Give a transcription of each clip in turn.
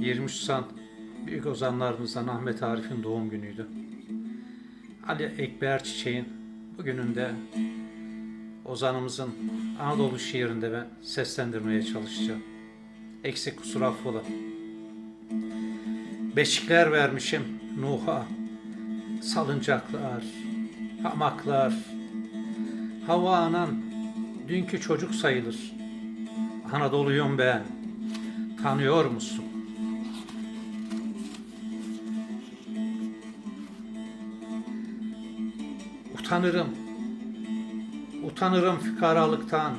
23 San büyük ozanlarımızdan Ahmet Arif'in doğum günüydü. Ali Ekber Çiçek'in bugününde ozanımızın Anadolu şiirinde ben seslendirmeye çalışacağım. Eksik kusur affola. Beşikler vermişim Nuh'a, salıncaklar, hamaklar. Hava anan dünkü çocuk sayılır. Anadolu'yum ben, tanıyor musun? Utanırım, utanırım fukaralıktan,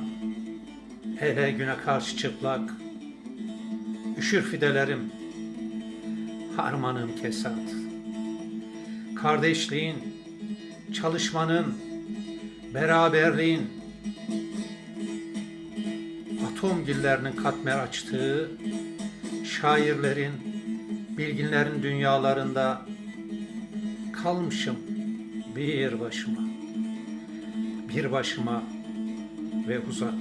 hele güne karşı çıplak. Üşür fidelerim, harmanım kesat. Kardeşliğin, çalışmanın, beraberliğin, atom dillerinin katmer açtığı, şairlerin, bilginlerin dünyalarında kalmışım bir başıma, bir başıma ve uzak.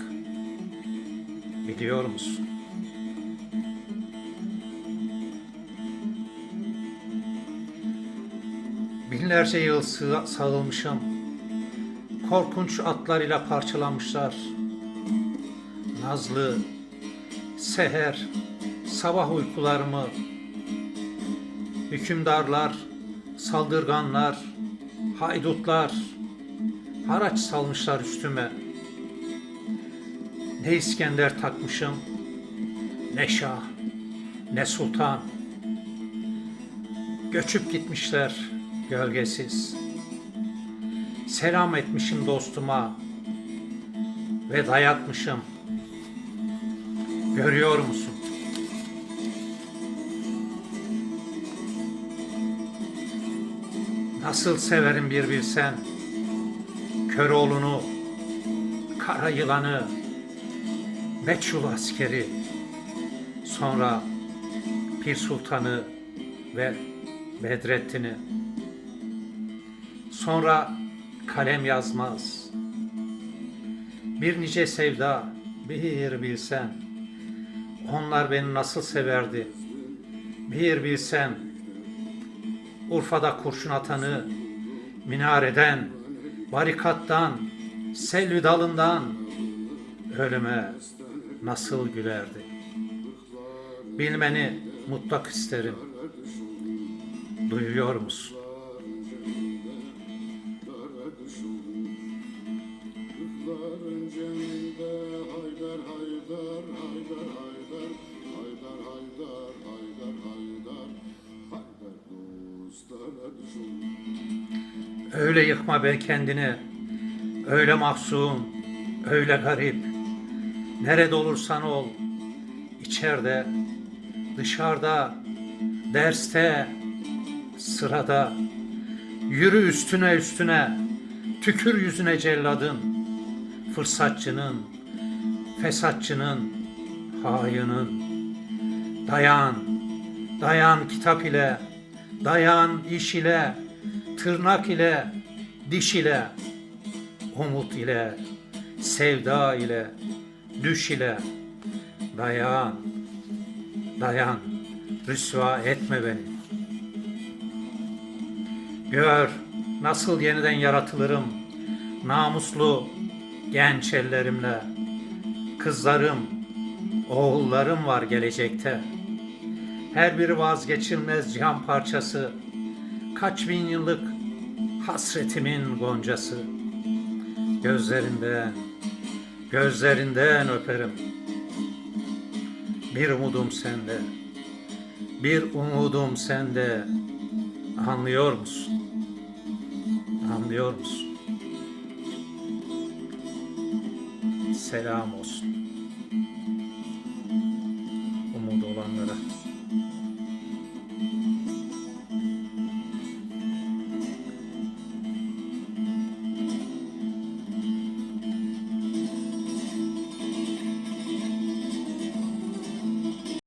Biliyor musun? Binlerce yıl sağılmışım. Korkunç atlar ile parçalanmışlar. Nazlı, seher, sabah uykularımı, hükümdarlar, saldırganlar, haydutlar, haraç salmışlar üstüme. Ne İskender takmışım, ne şah, ne sultan. Göçüp gitmişler gölgesiz. Selam etmişim dostuma ve dayatmışım. Görüyor musun? Nasıl severim bir bilsen. Köroğlu'nu, kara yılanı, meçhul askeri, sonra Pir Sultan'ı ve Bedrettin'i. Sonra kalem yazmaz. Bir nice sevda bir bilsen. Onlar beni nasıl severdi. Bir bilsen. Urfa'da kurşun atanı, minareden, barikattan, selvi dalından ölüme nasıl gülerdi. Bilmeni mutlak isterim. Duyuyor musun? Öyle yıkma be kendini. Öyle mahzun, öyle garip. Nerede olursan ol. içeride, dışarıda, derste, sırada. Yürü üstüne üstüne. Tükür yüzüne celladın. Fırsatçının, fesatçının, hainin. Dayan, dayan kitap ile, dayan iş ile, tırnak ile, diş ile, umut ile, sevda ile, düş ile, dayan, dayan, rüsva etme beni. Gör nasıl yeniden yaratılırım, namuslu genç ellerimle. Kızlarım, oğullarım var gelecekte. Her biri vazgeçilmez cihan parçası. Kaç bin yıllık hasretimin goncası. Gözlerinden, gözlerinden öperim. Bir umudum sende, bir umudum sende. Anlıyor musun? Anlıyor musun? Selam olsun.